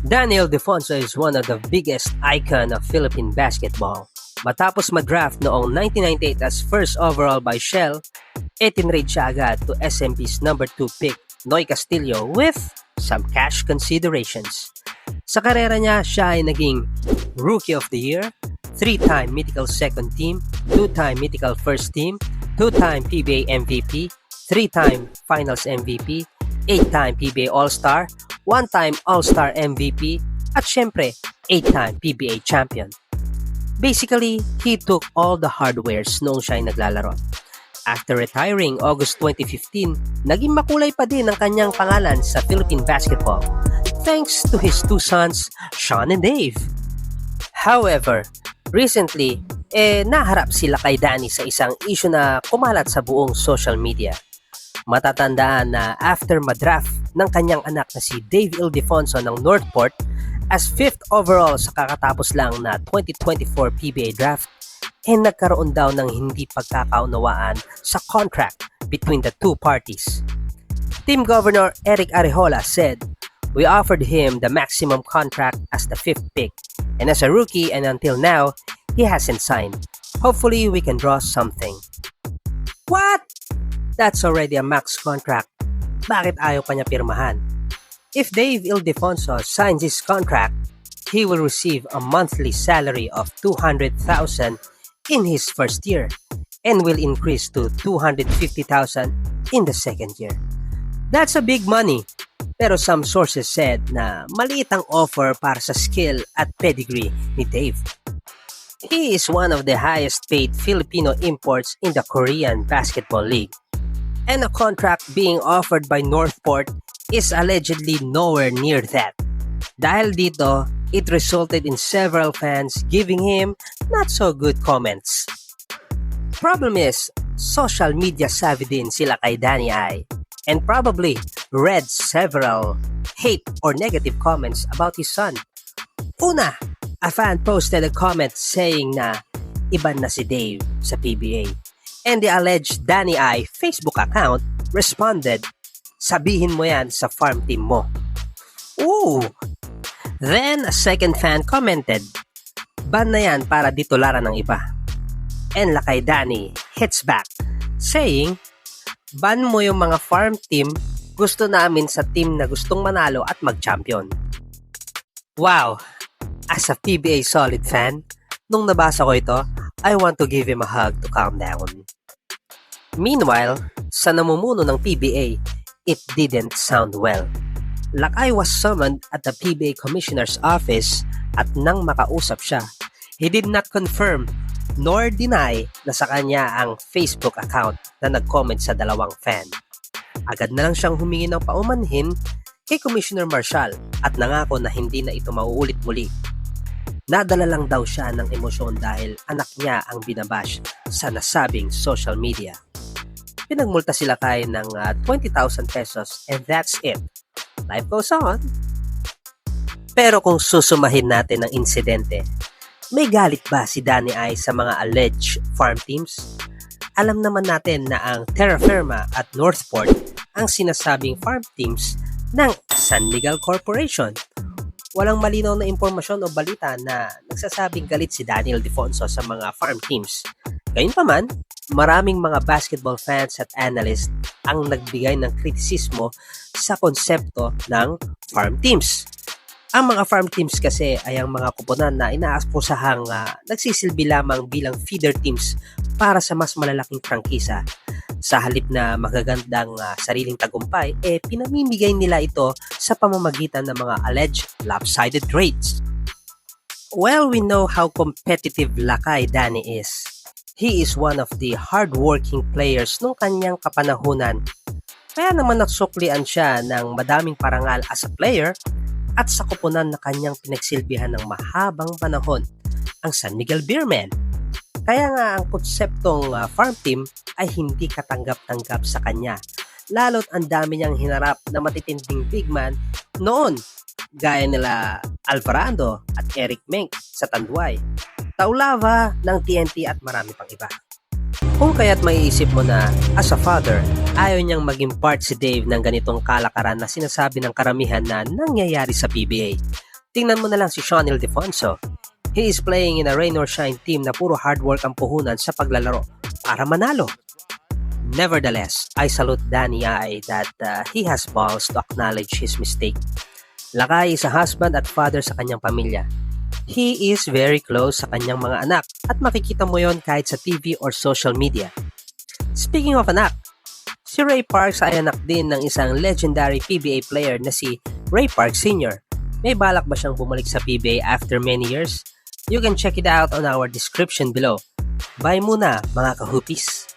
Daniel Defonso is one of the biggest icon of Philippine basketball. Matapos madraft noong 1998 as first overall by Shell, itinrade siya agad to SMP's number 2 pick, Noy Castillo, with some cash considerations. Sa karera niya, siya ay naging Rookie of the Year, 3-time Mythical Second Team, 2-time Mythical First Team, 2-time PBA MVP, 3-time Finals MVP, 8-time PBA All-Star, 1-time All-Star MVP, at syempre, 8-time PBA Champion. Basically, he took all the hardwares noong siya ay naglalaro. After retiring August 2015, naging makulay pa din ang kanyang pangalan sa Philippine basketball thanks to his two sons, Sean and Dave. However, recently, eh naharap sila kay Danny sa isang issue na kumalat sa buong social media. Matatandaan na after madraft ng kanyang anak na si Dave Ildefonso ng Northport as fifth overall sa kakatapos lang na 2024 PBA draft, eh nagkaroon daw ng hindi pagkakaunawaan sa contract between the two parties. Team Governor Eric Arejola said, We offered him the maximum contract as the fifth pick, and as a rookie and until now, he hasn't signed. Hopefully, we can draw something. What? That's already a max contract. Bakit ayaw pa niya pirmahan? If Dave Ildefonso signs his contract, he will receive a monthly salary of 200,000 in his first year and will increase to 250,000 in the second year. That's a big money. Pero some sources said na maliit ang offer para sa skill at pedigree ni Dave. He is one of the highest paid Filipino imports in the Korean Basketball League. And a contract being offered by Northport is allegedly nowhere near that. Dahil dito, it resulted in several fans giving him not so good comments. Problem is, social media savvy din sila kay Danny I and probably read several hate or negative comments about his son. Una, a fan posted a comment saying na iban na si Dave sa PBA. And the alleged Danny I Facebook account responded, sabihin mo yan sa farm team mo. Ooh! Then a second fan commented, ban na yan para ditularan ng iba. And Lakay Danny hits back, saying, ban mo yung mga farm team gusto namin sa team na gustong manalo at mag-champion. Wow! As a PBA solid fan, nung nabasa ko ito, I want to give him a hug to calm down. Meanwhile, sa namumuno ng PBA, it didn't sound well. Lakay was summoned at the PBA Commissioner's office at nang makausap siya, he did not confirm nor deny na sa kanya ang Facebook account na nag-comment sa dalawang fan. Agad na lang siyang humingi ng paumanhin kay Commissioner Marshall at nangako na hindi na ito mauulit muli. Nadala lang daw siya ng emosyon dahil anak niya ang binabash sa nasabing social media. Pinagmulta sila kay ng uh, 20,000 pesos and that's it. Life goes on. Pero kung susumahin natin ang insidente, may galit ba si Danny Ay sa mga alleged farm teams? Alam naman natin na ang Terra Firma at Northport ang sinasabing farm teams ng San Miguel Corporation. Walang malinaw na impormasyon o balita na nagsasabing galit si Daniel Defonso sa mga farm teams. Gayunpaman, maraming mga basketball fans at analysts ang nagbigay ng kritisismo sa konsepto ng farm teams. Ang mga farm teams kasi ay ang mga kuponan na inaasposahang uh, nagsisilbi lamang bilang feeder teams para sa mas malalaking prangkisa. Sa halip na magagandang uh, sariling tagumpay, eh pinamimigay nila ito sa pamamagitan ng mga alleged lopsided grades. Well, we know how competitive Lakay Dani is. He is one of the hardworking players nung kanyang kapanahunan. Kaya naman nagsuklian siya ng madaming parangal as a player at sa kupunan na kanyang pinagsilbihan ng mahabang panahon, ang San Miguel Beermen. Kaya nga ang konseptong uh, farm team ay hindi katanggap-tanggap sa kanya. Lalo't ang dami niyang hinarap na matitinding big man noon, gaya nila Alvarado at Eric Menk sa Tanduay, Taulava ng TNT at marami pang iba. Kung kaya't maiisip mo na, as a father, ayaw niyang maging part si Dave ng ganitong kalakaran na sinasabi ng karamihan na nangyayari sa PBA. Tingnan mo na lang si Sean Ildefonso. He is playing in a rain or shine team na puro hard work ang puhunan sa paglalaro para manalo. Nevertheless, I salute Danny I that uh, he has balls to acknowledge his mistake. Lakay is a husband at father sa kanyang pamilya. He is very close sa kanyang mga anak at makikita mo yon kahit sa TV or social media. Speaking of anak, si Ray Parks ay anak din ng isang legendary PBA player na si Ray Parks Sr. May balak ba siyang bumalik sa PBA after many years? You can check it out on our description below. Bye muna mga kahupis!